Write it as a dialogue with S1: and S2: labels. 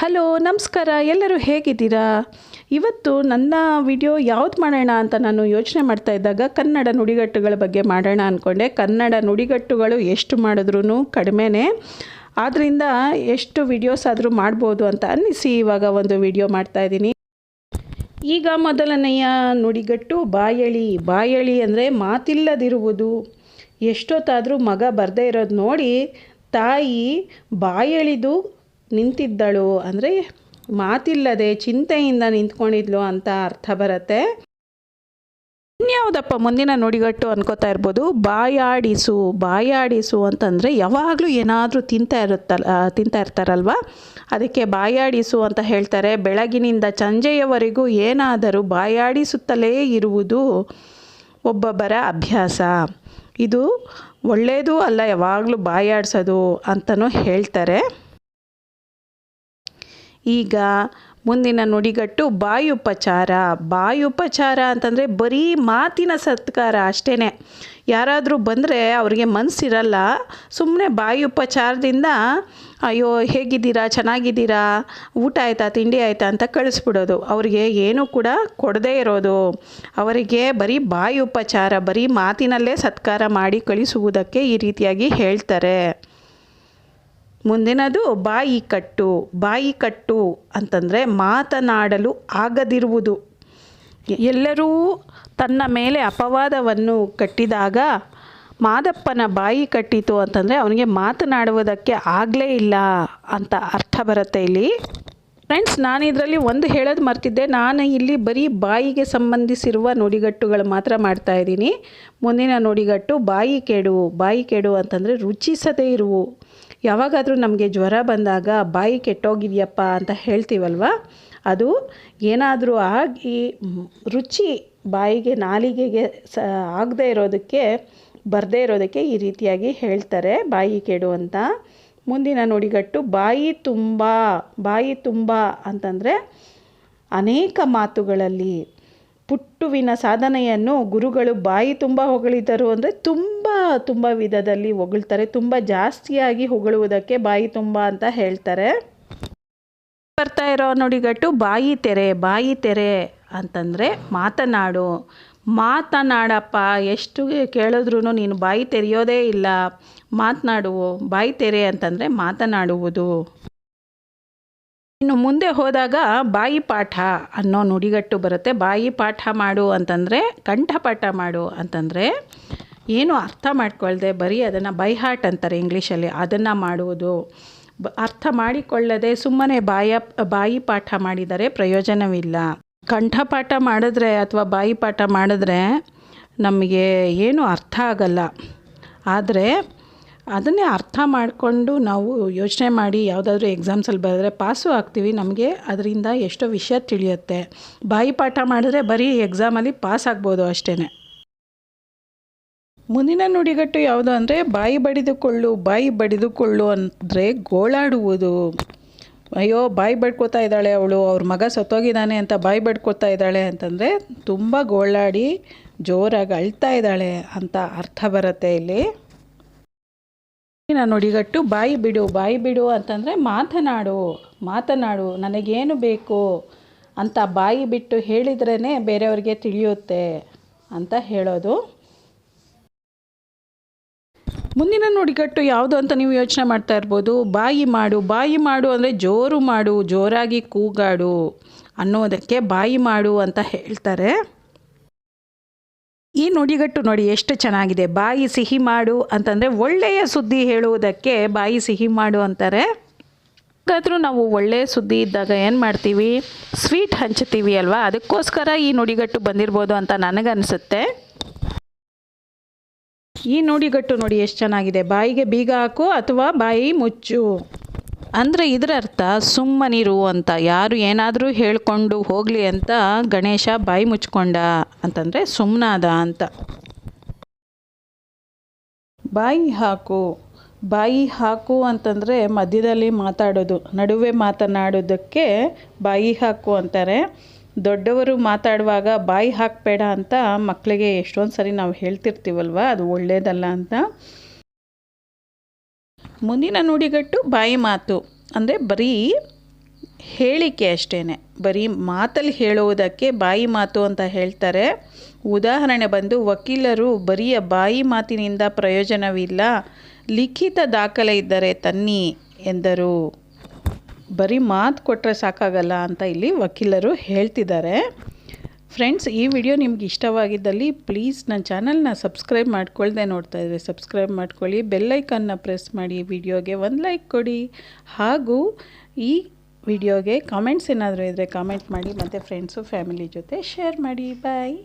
S1: Hello, ನಮಸ್ಕಾರ. ಎಲ್ಲರೂ ಹೇಗಿದ್ದೀರಾ? ಇವತ್ತು ನನ್ನ ವಿಡಿಯೋ ಯಾವ್ದು ಮಾಡೋಣ ಅಂತ ನಾನು ಯೋಚನೆ ಮಾಡ್ತಾ ಇದ್ದಾಗ ಕನ್ನಡ ನುಡಿಗಟ್ಟುಗಳ ಬಗ್ಗೆ ಮಾಡೋಣ ಅಂದ್ಕೊಂಡೆ ಕನ್ನಡ ನುಡಿಗಟ್ಟುಗಳು ಎಷ್ಟು ಮಾಡಿದ್ರೂ ಕಡಿಮೆನೇ. ಆದ್ದರಿಂದ ಎಷ್ಟು ವಿಡಿಯೋಸ್ ಆದರೂ ಮಾಡ್ಬೋದು ಅಂತ ಅನ್ನಿಸಿ ಇವಾಗ ಒಂದು ವಿಡಿಯೋ ಮಾಡ್ತಾ ಇದ್ದೀನಿ. ಈಗ ಮೊದಲನೆಯ ನುಡಿಗಟ್ಟು ಬಾಯಳಿ. ಬಾಯಳಿ ಅಂದರೆ ಮಾತಿಲ್ಲದಿರುವುದು. ಎಷ್ಟೊತ್ತಾದರೂ ಮಗ ಬರದೇ ಇರೋದು ನೋಡಿ ತಾಯಿ ಬಾಯಳಿದು ನಿಂತಿದ್ದಳು ಅಂದರೆ ಮಾತಿಲ್ಲದೆ ಚಿಂತೆಯಿಂದ ನಿಂತ್ಕೊಂಡಿದ್ಲು ಅಂತ ಅರ್ಥ ಬರುತ್ತೆ. ಇನ್ಯಾವುದಪ್ಪ ಮುಂದಿನ ನುಡಿಗಟ್ಟು ಅನ್ಕೋತಾ ಇರ್ಬೋದು. ಬಾಯಾಡಿಸು ಬಾಯಾಡಿಸು ಅಂತಂದರೆ ಯಾವಾಗಲೂ ಏನಾದರೂ ತಿಂತಾ ಇರುತ್ತಲ್ಲ ತಿಂತಾ ಇರ್ತಾರಲ್ವ? ಅದಕ್ಕೆ ಬಾಯಾಡಿಸು ಅಂತ ಹೇಳ್ತಾರೆ. ಬೆಳಗಿನಿಂದ ಸಂಜೆಯವರೆಗೂ ಏನಾದರೂ ಬಾಯಾಡಿಸುತ್ತಲೇ ಇರುವುದು ಒಬ್ಬೊಬ್ಬರ ಅಭ್ಯಾಸ. ಇದು ಒಳ್ಳೆಯದೂ ಅಲ್ಲ, ಯಾವಾಗಲೂ ಬಾಯಾಡಿಸೋದು ಅಂತಲೂ ಹೇಳ್ತಾರೆ. ಈಗ ಮುಂದಿನ ನುಡಿಗಟ್ಟು ಬಾಯುಪಚಾರ. ಬಾಯುಪಚಾರ ಅಂತಂದರೆ ಬರೀ ಮಾತಿನ ಸತ್ಕಾರ ಅಷ್ಟೇ ಯಾರಾದರೂ ಬಂದರೆ ಅವರಿಗೆ ಮನಸ್ಸಿರಲ್ಲ ಸುಮ್ಮನೆ ಬಾಯುಪಚಾರದಿಂದ, ಅಯ್ಯೋ, ಹೇಗಿದ್ದೀರಾ? ಚೆನ್ನಾಗಿದ್ದೀರಾ? ಊಟ ಆಯಿತಾ? ತಿಂಡಿ ಆಯಿತಾ? ಅಂತ ಕಳಿಸ್ಬಿಡೋದು. ಅವರಿಗೆ ಏನೂ ಕೂಡ ಕೊಡದೇ ಇರೋದು. ಅವರಿಗೆ ಬರೀ ಬಾಯುಪಚಾರ, ಬರೀ ಮಾತಿನಲ್ಲೇ ಸತ್ಕಾರ ಮಾಡಿ ಕಳಿಸುವುದಕ್ಕೆ ಈ ರೀತಿಯಾಗಿ ಹೇಳ್ತಾರೆ. ಮುಂದಿನದು ಬಾಯಿ ಕಟ್ಟು ಬಾಯಿ ಕಟ್ಟು ಅಂತಂದರೆ ಮಾತನಾಡಲು ಆಗದಿರುವುದು. ಎಲ್ಲರೂ ತನ್ನ ಮೇಲೆ ಅಪವಾದವನ್ನು ಕಟ್ಟಿದಾಗ ಮಾದಪ್ಪನ ಬಾಯಿ ಕಟ್ಟಿತು ಅಂತಂದರೆ ಅವನಿಗೆ ಮಾತನಾಡುವುದಕ್ಕೆ ಆಗಲೇ ಇಲ್ಲ ಅಂತ ಅರ್ಥ ಬರುತ್ತೆ ಇಲ್ಲಿ. ಫ್ರೆಂಡ್ಸ್ ನಾನು ಇದರಲ್ಲಿ ಒಂದು ಹೇಳೋದು ಮರ್ತಿದ್ದೆ. ನಾನು ಇಲ್ಲಿ ಬರೀ ಬಾಯಿಗೆ ಸಂಬಂಧಿಸಿರುವ ನುಡಿಗಟ್ಟುಗಳು ಮಾತ್ರ ಮಾಡ್ತಾ ಇದ್ದೀನಿ. ಮುಂದಿನ ನುಡಿಗಟ್ಟು ಬಾಯಿ ಕೆಡು ಬಾಯಿ ಕೆಡು ಅಂತಂದರೆ ರುಚಿಸದೇ ಇರುವು. ಯಾವಾಗಾದರೂ ನಮಗೆ ಜ್ವರ ಬಂದಾಗ ಬಾಯಿ ಕೆಟ್ಟೋಗಿದೆಯಪ್ಪ ಅಂತ ಹೇಳ್ತೀವಲ್ವ? ಅದು ಏನಾದರೂ ಆಗಿ ರುಚಿ ಬಾಯಿಗೆ, ನಾಲಿಗೆಗೆ ಸ, ಆಗದೇ ಇರೋದಕ್ಕೆ, ಬರದೇ ಇರೋದಕ್ಕೆ ಈ ರೀತಿಯಾಗಿ ಹೇಳ್ತಾರೆ ಬಾಯಿ ಕೆಡು ಅಂತ. ಮುಂದಿನ ನುಡಿಗಟ್ಟು ಬಾಯಿ ತುಂಬ ಬಾಯಿ ತುಂಬ ಅಂತಂದರೆ ಅನೇಕ ಮಾತುಗಳಲ್ಲಿ ಪುಟ್ಟುವಿನ ಸಾಧನೆಯನ್ನು ಗುರುಗಳು ಬಾಯಿ ತುಂಬ ಹೊಗಳಿದರು ಅಂದರೆ ತುಂಬ ತುಂಬ ವಿಧದಲ್ಲಿ ಹೊಗಳ್ತಾರೆ. ತುಂಬ ಜಾಸ್ತಿಯಾಗಿ ಹೊಗಳುವುದಕ್ಕೆ ಬಾಯಿ ತುಂಬ ಅಂತ ಹೇಳ್ತಾರೆ. ಬರ್ತಾ ಇರೋ ನುಡಿಗಟ್ಟು ಬಾಯಿ ತೆರೆ ಬಾಯಿ ತೆರೆ ಅಂತಂದರೆ ಮಾತನಾಡು. ಮಾತನಾಡಪ್ಪ, ಎಷ್ಟು ಕೇಳಿದ್ರೂ ನೀನು ಬಾಯಿ ತೆರೆಯೋದೇ ಇಲ್ಲ. ಮಾತನಾಡುವು ಬಾಯಿ ತೆರೆ ಅಂತಂದರೆ ಮಾತನಾಡುವುದು. ಇನ್ನು ಮುಂದೆ ಹೋದಾಗ ಬಾಯಿ ಪಾಠ ಅನ್ನೋ ನುಡಿಗಟ್ಟು ಬರುತ್ತೆ. ಬಾಯಿ ಪಾಠ ಮಾಡು ಅಂತಂದರೆ ಕಂಠಪಾಠ ಮಾಡು ಅಂತಂದರೆ, ಏನು ಅರ್ಥ ಮಾಡಿಕೊಳ್ಳದೆ ಬರೀ ಅದನ್ನು ಬೈ ಹಾರ್ಟ್ ಅಂತಾರೆ ಇಂಗ್ಲೀಷಲ್ಲಿ, ಅದನ್ನು ಮಾಡುವುದು. ಬ ಅರ್ಥ ಮಾಡಿಕೊಳ್ಳದೆ ಸುಮ್ಮನೆ ಬಾಯ, ಬಾಯಿ ಪಾಠ ಮಾಡಿದರೆ ಪ್ರಯೋಜನವಿಲ್ಲ. ಕಂಠಪಾಠ ಮಾಡಿದ್ರೆ ಅಥವಾ ಬಾಯಿ ಪಾಠ ಮಾಡಿದ್ರೆ ನಮಗೆ ಏನು ಅರ್ಥ ಆಗಲ್ಲ. ಆದರೆ ಅದನ್ನೇ ಅರ್ಥ ಮಾಡಿಕೊಂಡು ನಾವು ಯೋಚನೆ ಮಾಡಿ ಯಾವುದಾದ್ರೂ ಎಕ್ಸಾಮ್ಸಲ್ಲಿ ಬರೆದ್ರೆ ಪಾಸು ಆಗ್ತೀವಿ. ನಮಗೆ ಅದರಿಂದ ಎಷ್ಟೋ ವಿಷಯ ತಿಳಿಯುತ್ತೆ. ಬಾಯಿ ಪಾಠ ಮಾಡಿದ್ರೆ ಬರೀ ಎಕ್ಸಾಮಲ್ಲಿ ಪಾಸ್ ಆಗ್ಬೋದು ಅಷ್ಟೇ ಮುಂದಿನ ನುಡಿಗಟ್ಟು ಯಾವುದು ಅಂದರೆ, ಬಾಯಿ ಬಡಿದುಕೊಳ್ಳು ಬಾಯಿ ಬಡಿದುಕೊಳ್ಳು ಅಂದರೆ ಗೋಳಾಡುವುದು. ಅಯ್ಯೋ, ಬಾಯಿ ಬಡ್ಕೋತಾ ಇದ್ದಾಳೆ ಅವಳು, ಅವ್ರ ಮಗ ಸತ್ತೋಗಿದ್ದಾನೆ ಅಂತ ಬಾಯಿ ಬಡ್ಕೋತಾ ಇದ್ದಾಳೆ ಅಂತಂದರೆ ತುಂಬ ಗೋಳಾಡಿ ಜೋರಾಗಿ ಅಳ್ತಾ ಇದ್ದಾಳೆ ಅಂತ ಅರ್ಥ ಬರುತ್ತೆ ಇಲ್ಲಿ. ನಾನು ನುಡಿಗಟ್ಟು, ಬಾಯಿ ಬಿಡು ಬಾಯಿ ಬಿಡು ಅಂತಂದರೆ, ಮಾತನಾಡು ಮಾತನಾಡು, ನನಗೇನು ಬೇಕು? ಅಂತ ಬಾಯಿ ಬಿಟ್ಟು ಹೇಳಿದ್ರೇ ಬೇರೆಯವ್ರಿಗೆ ತಿಳಿಯುತ್ತೆ ಅಂತ ಹೇಳೋದು. ಮುಂದಿನ ನುಡಿಗಟ್ಟು ಯಾವುದು ಅಂತ ನೀವು ಯೋಚನೆ ಮಾಡ್ತಾ ಇರ್ಬೋದು. ಬಾಯಿ ಮಾಡು ಬಾಯಿ ಮಾಡು ಅಂದರೆ ಜೋರು ಮಾಡು, ಜೋರಾಗಿ ಕೂಗಾಡು ಅನ್ನೋದಕ್ಕೆ ಬಾಯಿ ಮಾಡು ಅಂತ ಹೇಳ್ತಾರೆ. ಈ ನುಡಿಗಟ್ಟು ನೋಡಿ ಎಷ್ಟು ಚೆನ್ನಾಗಿದೆ. ಬಾಯಿ ಸಿಹಿ ಮಾಡು ಅಂತಂದರೆ ಒಳ್ಳೆಯ ಸುದ್ದಿ ಹೇಳುವುದಕ್ಕೆ ಬಾಯಿ ಸಿಹಿ ಮಾಡು ಅಂತಾರೆ. ಹಾಗಾದರೂ ನಾವು ಒಳ್ಳೆಯ ಸುದ್ದಿ ಇದ್ದಾಗ ಏನು ಮಾಡ್ತೀವಿ? ಸ್ವೀಟ್ ಹಂಚ್ತೀವಿ ಅಲ್ವಾ? ಅದಕ್ಕೋಸ್ಕರ ಈ ನುಡಿಗಟ್ಟು ಬಂದಿರ್ಬೋದು ಅಂತ ನನಗನ್ಸುತ್ತೆ. ಈ ನುಡಿಗಟ್ಟು ನೋಡಿ ಎಷ್ಟು ಚೆನ್ನಾಗಿದೆ. ಬಾಯಿಗೆ ಬೀಗ ಹಾಕು ಅಥವಾ ಬಾಯಿ ಮುಚ್ಚು. ಅಂದರೆ ಇದರ ಅರ್ಥ ಸುಮ್ಮನಿರು ಅಂತ, ಯಾರು ಏನಾದರೂ ಹೇಳ್ಕೊಂಡು ಹೋಗಲಿ ಅಂತ ಗಣೇಶ ಬಾಯಿ ಮುಚ್ಕೊಂಡ ಅಂತಂದರೆ ಸುಮ್ಮನಾದ ಅಂತ. ಬಾಯಿ ಹಾಕು ಬಾಯಿ ಹಾಕು ಅಂತಂದರೆ ಮಧ್ಯದಲ್ಲಿ ಮಾತಾಡೋದು, ನಡುವೆ ಮಾತನಾಡೋದಕ್ಕೆ ಬಾಯಿ ಹಾಕು ಅಂತಾರೆ. ದೊಡ್ಡವರು ಮಾತಾಡುವಾಗ ಬಾಯಿ ಹಾಕಬೇಡ ಅಂತ ಮಕ್ಕಳಿಗೆ ಎಷ್ಟೊಂದು ಸರಿ ನಾವು ಹೇಳ್ತಿರ್ತೀವಲ್ವ, ಅದು ಒಳ್ಳೆಯದಲ್ಲ ಅಂತ. ಮುಂದಿನ ನುಡಿಗಟ್ಟು ಬಾಯಿ ಮಾತು. ಅಂದರೆ ಬರೀ ಹೇಳಿಕೆ ಅಷ್ಟೇ ಬರೀ ಮಾತಲ್ಲಿ ಹೇಳುವುದಕ್ಕೆ ಬಾಯಿ ಮಾತು ಅಂತ ಹೇಳ್ತಾರೆ. ಉದಾಹರಣೆ ಬಂದು, ವಕೀಲರು ಬರಿಯ ಬಾಯಿ ಮಾತಿನಿಂದ ಪ್ರಯೋಜನವಿಲ್ಲ. ಲಿಖಿತ ದಾಖಲೆ ಇದ್ದರೆ ತನ್ನಿ ಎಂದರು. ಬರೀ ಮಾತು ಕೊಟ್ಟರೆ ಸಾಕಾಗಲ್ಲ ಅಂತ ಇಲ್ಲಿ ವಕೀಲರು ಹೇಳ್ತಿದ್ದಾರೆ. ಫ್ರೆಂಡ್ಸ್ ಈ ವಿಡಿಯೋ ನಿಮ್ಗೆ ಇಷ್ಟವಾಗಿದ್ದಲ್ಲಿ ಪ್ಲೀಸ್ ನನ್ನ ಚಾನಲ್ನ ಸಬ್ಸ್ಕ್ರೈಬ್ ಮಾಡ್ಕೊಳ್ದೆ ನೋಡ್ತಾ ಇದ್ದರೆ ಸಬ್ಸ್ಕ್ರೈಬ್ ಮಾಡ್ಕೊಳ್ಳಿ ಬೆಲ್ಲೈಕನ್ನ ಪ್ರೆಸ್ ಮಾಡಿ ವಿಡಿಯೋಗೆ ಒಂದು ಲೈಕ್ ಕೊಡಿ. ಹಾಗೂ ಈ ವಿಡಿಯೋಗೆ ಕಾಮೆಂಟ್ಸ್ ಏನಾದರೂ ಇದ್ದರೆ ಕಾಮೆಂಟ್ ಮಾಡಿ, ಮತ್ತು ಫ್ರೆಂಡ್ಸು ಫ್ಯಾಮಿಲಿ ಜೊತೆ ಶೇರ್ ಮಾಡಿ. ಬಾಯ್